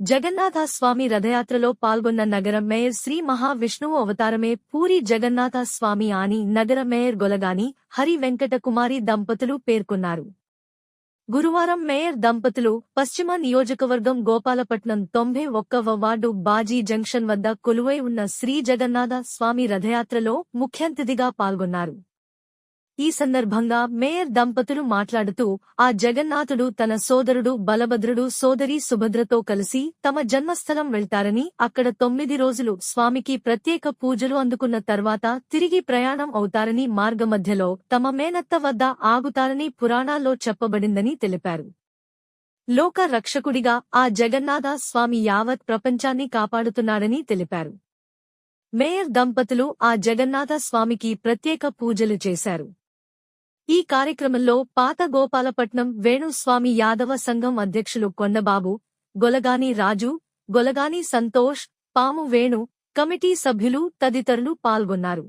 జగన్నాథస్వామి రథయాత్రలో పాల్గొన్న నగర మేయర్ శ్రీ మహావిష్ణువు అవతారమే పూరి జగన్నాథస్వామి అని నగర మేయర్ గొలగాని హరి వెంకటకుమారి దంపతులు పేర్కొన్నారు. గురువారం మేయర్ దంపతులు పశ్చిమ నియోజకవర్గం గోపాలపట్నం తొంభై ఒక్కవ వార్డు బాజీ జంక్షన్ వద్ద కొలువై ఉన్న శ్రీ జగన్నాథ స్వామి రథయాత్రలో ముఖ్యంతిథిగా పాల్గొన్నారు. ఈ సందర్భంగా మేయర్ దంపతులు మాట్లాడుతూ ఆ జగన్నాథుడు తన సోదరుడు బలభద్రుడు సోదరి సుభద్రతో కలిసి తమ జన్మస్థలం వెళ్తారని అక్కడ తొమ్మిది రోజులు స్వామికి ప్రత్యేక పూజలు అందుకున్న తర్వాత తిరిగి ప్రయాణం అవుతారని మార్గమధ్యలో తమ మేనత్త వద్ద ఆగుతారని పురాణాల్లో చెప్పబడిందని తెలిపారు. లోక రక్షకుడిగా ఆ జగన్నాథ స్వామి యావత్ ప్రపంచాన్ని కాపాడుతున్నాడని తెలిపారు. మేయర్ దంపతులు ఆ జగన్నాథ స్వామికి ప్రత్యేక పూజలు చేశారు. ఈ కార్యక్రమంలో పాత గోపాలపట్నం వేణుస్వామి యాదవ సంఘం అధ్యక్షులు కొండబాబు గొలగాని రాజు గొలగాని సంతోష్ పాము వేణు కమిటీ సభ్యులు తదితరులు పాల్గొన్నారు.